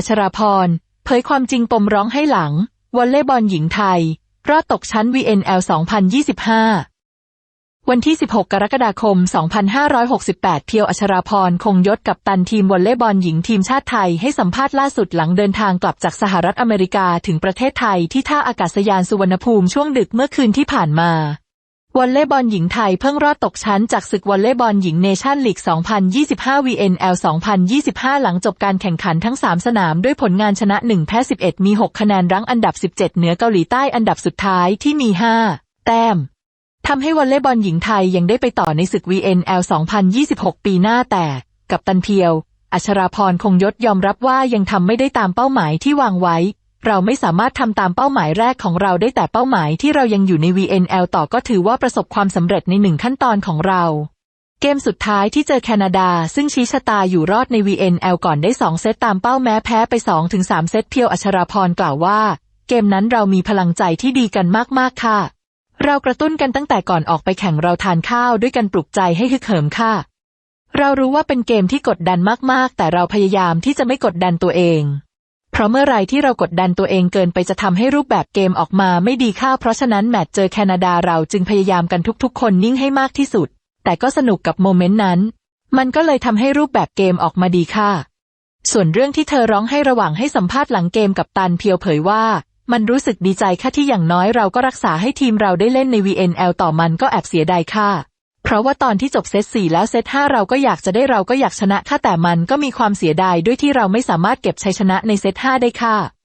อัชราพร เผยความจริงปมร้องให้หลัง วอลเลย์บอลหญิงไทย รอดตกชั้น VNL 2025 วันที่ 16 กรกฎาคม 2568 เพียวอัชราพร คงยศกับตันทีมวอลเลย์บอลหญิงทีมชาติไทยให้สัมภาษณ์ล่าสุดหลังเดินทางกลับจากสหรัฐอเมริกาถึงประเทศไทยที่ท่าอากาศยานสุวรรณภูมิช่วงดึกเมื่อคืนที่ผ่านมา วอลเลย์บอลหญิงไทยเพิ่งรอดตกชั้นจากศึกวอลเลย์บอลหญิงเนชั่นลีก 2025 VNL 2025 หลังจบการแข่งขันทั้ง 3 สนามด้วยผลงานชนะ 1 แพ้ 11 มี 6 คะแนนรั้งอันดับ 17 เหนือเกาหลีใต้อันดับสุดท้ายที่มี 5 แต้ม ทำให้วอลเลย์บอลหญิงไทยยังได้ไปต่อในศึก VNL 2026 ปีหน้าแต่ กับตันเพียว อัชราพรคงยศยอมรับว่ายังทำไม่ได้ตามเป้าหมายที่วางไว้ เราไม่สามารถทำตามเป้าหมายแรกของเราได้แต่เป้าหมายที่เรายังอยู่ใน VNL ต่อก็ถือว่าประสบความสำเร็จในหนึ่งขั้นตอนของเรา เกมสุดท้ายที่เจอแคนาดา ซึ่งชี้ชะตาอยู่รอดใน VNL ก่อนได้ 2 เซตตามเป้าแม้แพ้ไป 2-3 เซตเพียวอัชราพรกล่าวว่า เกมนั้นเรามีพลังใจที่ดีกันมากๆค่ะ เรากระตุ้นกันตั้งแต่ก่อนออกไปแข่งเราทานข้าวด้วยกันปลุกใจให้ฮึกเหิมค่ะ เรารู้ว่าเป็นเกมที่กดดันมากๆ แต่เราพยายามที่จะไม่กดดันตัวเอง ราะเมื่อไรที่เรากดดันตัวเองเกินไปจะทำให้รูปแบบเกมออกมาไม่ดีค่า เพราะฉะนั้นแมตช์เจอแคนาดาเราจึงพยายามกันทุกๆ คนนิ่งให้มากที่สุด แต่ก็สนุกกับโมเมนต์นั้น มันก็เลยทำให้รูปแบบเกมออกมาดีค่ะส่วนเรื่องที่เธอร้องให้ระหว่างให้สัมภาษณ์หลังเกมกับตันเพียวเผยว่า มันรู้สึกดีใจค่ะที่อย่างน้อยเราก็รักษาให้ทีมเราได้เล่นใน VNL ต่อมันก็แอบเสียดายค่ะ ราะว่าตอนที่จบเซตสี่แล้วเซตห้าเราก็อยากจะได้เราก็อยากชนะค่ะแต่มันก็มีความเสียดายด้วยที่เราไม่สามารถเก็บชัยชนะในเซตห้าได้ค่ะ